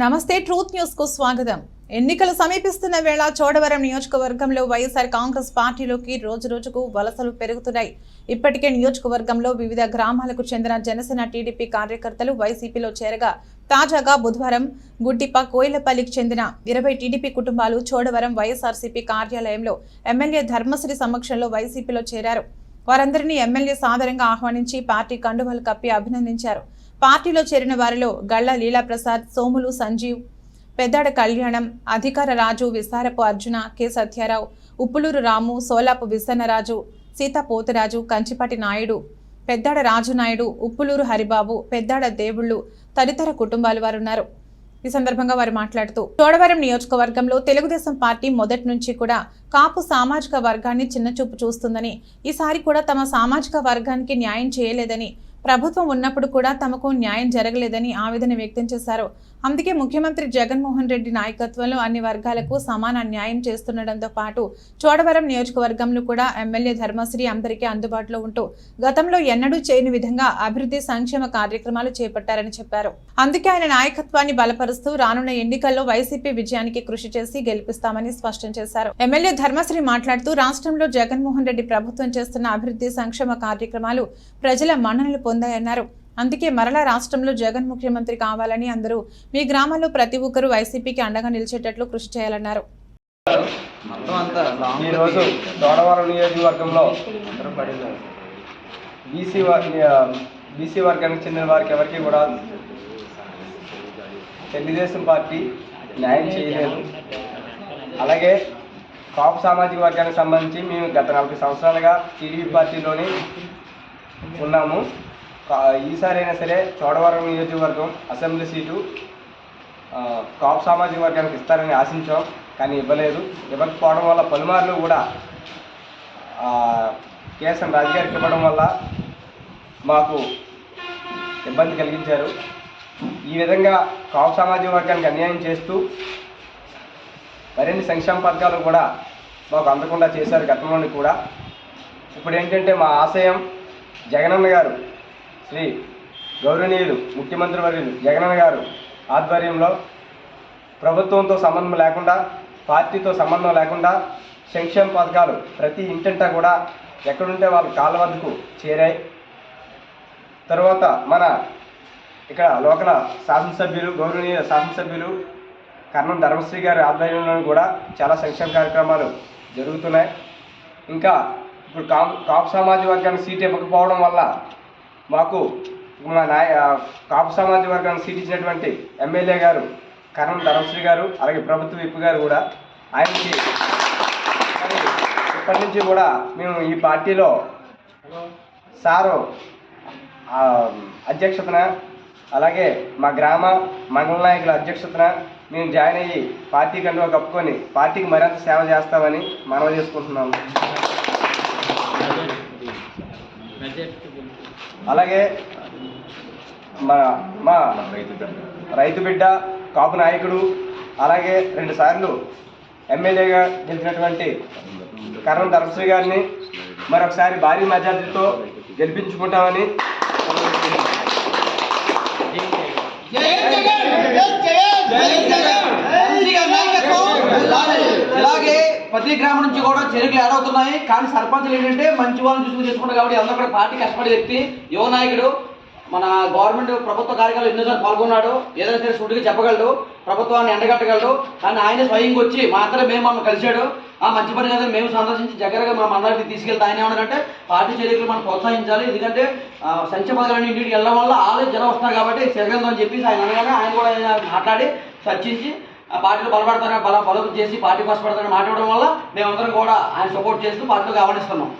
నమస్తే ట్రూత్ న్యూస్కు స్వాగతం. ఎన్నికలు సమీపిస్తున్న వేళ చోడవరం నియోజకవర్గంలో వైఎస్ఆర్ కాంగ్రెస్ పార్టీలోకి రోజు రోజుకు వలసలు పెరుగుతున్నాయి. ఇప్పటికే నియోజకవర్గంలో వివిధ గ్రామాలకు చెందిన జనసేన టీడీపీ కార్యకర్తలు వైసీపీలో చేరగా తాజాగా బుధవారం గుడ్డిప కోయిలపల్లికి చెందిన ఇరవై టీడీపీ కుటుంబాలు చోడవరం వైఎస్ఆర్సీపీ కార్యాలయంలో ఎమ్మెల్యే ధర్మశ్రీ సమక్షంలో వైసీపీలో చేరారు. వారందరినీ ఎమ్మెల్యే సాదరంగా ఆహ్వానించి పార్టీ కండువలు కప్పి అభినందించారు. పార్టీలో చేరిన వారిలో గళ్ళ లీలాప్రసాద్ సోములు సంజీవ్ పెద్దాడ కళ్యాణం అధికార రాజు విసారపు అర్జున కె. సత్యారావు ఉప్పులూరు రాము సోలాపు విసన్నరాజు సీత పోతురాజు కంచిపాటి నాయుడు పెద్దాడ రాజునాయుడు ఉప్పులూరు హరిబాబు పెద్దాడ దేవుళ్ళు తదితర కుటుంబాల వారున్నారు. ఈ సందర్భంగా వారు మాట్లాడుతూ చోడవరం నియోజకవర్గంలో తెలుగుదేశం పార్టీ మొదటి నుంచి కూడా కాపు సామాజిక వర్గాన్ని చిన్నచూపు చూస్తుందని ఈసారి కూడా తమ సామాజిక వర్గానికి న్యాయం చేయలేదని ప్రభుత్వం ఉన్నప్పుడు కూడా తమకు న్యాయం జరగలేదని ఆవేదన వ్యక్తం చేశారు. అందుకే ముఖ్యమంత్రి జగన్మోహన్ రెడ్డి నాయకత్వంలో అన్ని వర్గాలకు సమాన న్యాయం చేస్తుండటంతో పాటు చోడవరం నియోజకవర్గంలో కూడా ఎమ్మెల్యే ధర్మశ్రీ అందరికీ అందుబాటులో ఉంటూ గతంలో ఎన్నడూ చేయని విధంగా అభివృద్ధి సంక్షేమ కార్యక్రమాలు చేపట్టారని చెప్పారు. అందుకే ఆయన నాయకత్వాన్ని బలపరుస్తూ రానున్న ఎన్నికల్లో వైసీపీ విజయానికి కృషి చేసి గెలిపిస్తామని స్పష్టం చేశారు. ఎమ్మెల్యే ధర్మశ్రీ మాట్లాడుతూ రాష్ట్రంలో జగన్మోహన్ రెడ్డి ప్రభుత్వం చేస్తున్న అభివృద్ధి సంక్షేమ కార్యక్రమాలు ప్రజల మన్ననలు పొందాయన్నారు. అందుకే మరలా రాష్ట్రంలో జగన్ ముఖ్యమంత్రి కావాలని అందరూ మీ గ్రామాల్లో ప్రతి ఒక్కరూ వైసీపీకి అండగా నిలిచేటట్లు కృషి చేయాలన్నారు. ఈరోజు నియోజకవర్గంలో బీసీ బీసీ వర్గానికి చెందిన వారికి ఎవరికి కూడా తెలుగుదేశం పార్టీ న్యాయం చేయలేదు. అలాగే కాపు సామాజిక వర్గానికి సంబంధించి మేము గత నలభై సంవత్సరాలుగా టీడీపీ పార్టీలోని ఉన్నాము. ఈసారైనా సరే చోడవరం నియోజకవర్గం అసెంబ్లీ సీటు కాప్ సామాజిక వర్గానికి ఇస్తారని ఆశించాం కానీ ఇవ్వలేదు. ఇవ్వకపోవడం వల్ల పలుమార్లు కూడా కేఎస్ఎం కేఎస్ఎన్ రాజు గారికి ఇవ్వడం వల్ల మాకు ఇబ్బంది కలిగించారు. ఈ విధంగా కాపు సామాజిక వర్గానికి అన్యాయం చేస్తూ మరిన్ని సంక్షేమ పథకాలు కూడా మాకు అందకుండా చేశారు గతంలోని కూడా. ఇప్పుడు ఏంటంటే మా ఆశయం జగనన్న గారు శ్రీ గౌరవనీయులు ముఖ్యమంత్రి వర్యులు జగనన్న గారు ఆధ్వర్యంలో ప్రభుత్వంతో సంబంధం లేకుండా పార్టీతో సంబంధం లేకుండా సంక్షేమ పథకాలు ప్రతి ఇంటింటా కూడా ఎక్కడుంటే వాళ్ళు కాళ్ళ వద్దకు చేరాయి. తర్వాత మన ఇక్కడ లోకల శాసనసభ్యులు గౌరవనీయ శాసనసభ్యులు కర్ణం ధర్మశ్రీ గారి ఆధ్వర్యంలో కూడా చాలా సంక్షేమ కార్యక్రమాలు జరుగుతున్నాయి. ఇంకా ఇప్పుడు కాపు కాపు సామాజిక వర్గానికి సీట్ ఇవ్వకపోవడం వల్ల మాకు మా నాయ కాపు సమాజ వర్గానికి సీట్ ఇచ్చినటువంటి ఎమ్మెల్యే గారు కరణ్ ధర్మశ్రీ గారు అలాగే ప్రభుత్వ విప్ గారు కూడా ఆయనకి ఇప్పటి నుంచి కూడా మేము ఈ పార్టీలో సారు అధ్యక్షతన అలాగే మా గ్రామ మండల నాయకుల అధ్యక్షతన మేము జాయిన్ అయ్యి పార్టీ కంటే కప్పుకొని పార్టీకి మరింత సేవ చేస్తామని మనవి చేసుకుంటున్నాము. అలాగే మా మా రైతు బిడ్డ. కాపు నాయకుడు అలాగే రెండు సార్లు ఎమ్మెల్యేగా గెలిచినటువంటి కరణం ధర్మశ్రీ గారిని మరొకసారి భారీ మెజార్టీతో గెలిపించుకుంటామని అలాగే ప్రతి గ్రామం నుంచి కూడా చెరుకులు ఏడవుతున్నాయి కానీ సర్పంచులు ఏంటంటే మంచి వాళ్ళని చూసుకుని చేసుకుంటారు కాబట్టి అందరూ కూడా పార్టీ కష్టపడే వ్యక్తి యువ నాయకుడు మన గవర్నమెంట్ ప్రభుత్వ కార్యక్రమాలు ఎన్నోసార్లు పాల్గొన్నాడు. ఏదైనా సరే సూటిగా చెప్పగలడు ప్రభుత్వాన్ని ఎండగట్టగలడు. కానీ ఆయన స్వయంగా వచ్చి మా అందరం మేము మమ్మల్ని కలిశాడు. ఆ మంచి పని కదా మేము సందర్శించి దగ్గరగా మా మండలికి తీసుకెళ్తే ఆయన ఏమన్నారంటే పార్టీ చర్యలు మనం ప్రోత్సహించాలి. ఎందుకంటే సంక్షేమ పథకాలు ఇంటికి వెళ్ళడం వల్ల ఆలోచన జనం వస్తారు కాబట్టి జగన్ అని చెప్పేసి ఆయన అనగానే ఆయన కూడా మాట్లాడి చర్చించి ఆ పార్టీలు బలపడతారని బల బలం చేసి పార్టీ కష్టపడతారని మాట్లాడడం వల్ల మేమందరం కూడా ఆయన సపోర్ట్ చేస్తూ పార్టీలో ఆహ్వానిస్తున్నాం